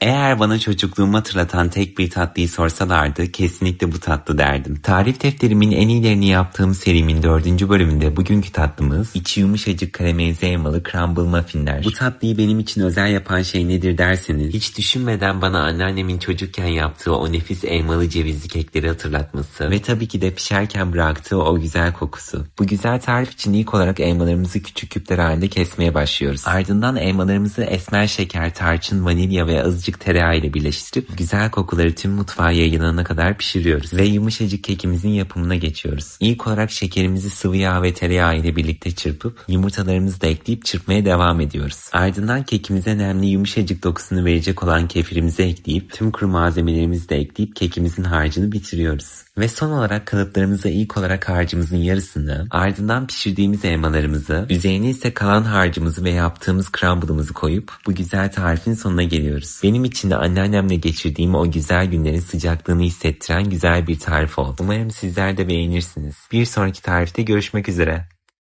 Eğer bana çocukluğumu hatırlatan tek bir tatlıyı sorsalardı kesinlikle bu tatlı derdim. Tarif defterimin en iyilerini yaptığım serimin dördüncü bölümünde bugünkü tatlımız içi yumuşacık karamelize elmalı crumble muffinler. Bu tatlıyı benim için özel yapan şey nedir derseniz hiç düşünmeden bana anneannemin çocukken yaptığı o nefis elmalı cevizli kekleri hatırlatması ve tabii ki de pişerken bıraktığı o güzel kokusu. Bu güzel tarif için ilk olarak elmalarımızı küçük küpler halinde kesmeye başlıyoruz. Ardından elmalarımızı esmer şeker, tarçın, vanilya ve azıcık tereyağı ile birleştirip güzel kokuları tüm mutfağa yayılana kadar pişiriyoruz. Ve yumuşacık kekimizin yapımına geçiyoruz. İlk olarak şekerimizi sıvı yağ ve tereyağı ile birlikte çırpıp yumurtalarımızı da ekleyip çırpmaya devam ediyoruz. Ardından kekimize nemli yumuşacık dokusunu verecek olan kefirimizi ekleyip tüm kuru malzemelerimizi de ekleyip kekimizin harcını bitiriyoruz. Ve son olarak kalıplarımıza ilk olarak harcımızın yarısını, ardından pişirdiğimiz elmalarımızı, üzerine ise kalan harcımızı ve yaptığımız crumble'ımızı koyup bu güzel tarifin sonuna geliyoruz. Benim için de anneannemle geçirdiğim o güzel günlerin sıcaklığını hissettiren güzel bir tarif oldu. Umarım sizler de beğenirsiniz. Bir sonraki tarifte görüşmek üzere.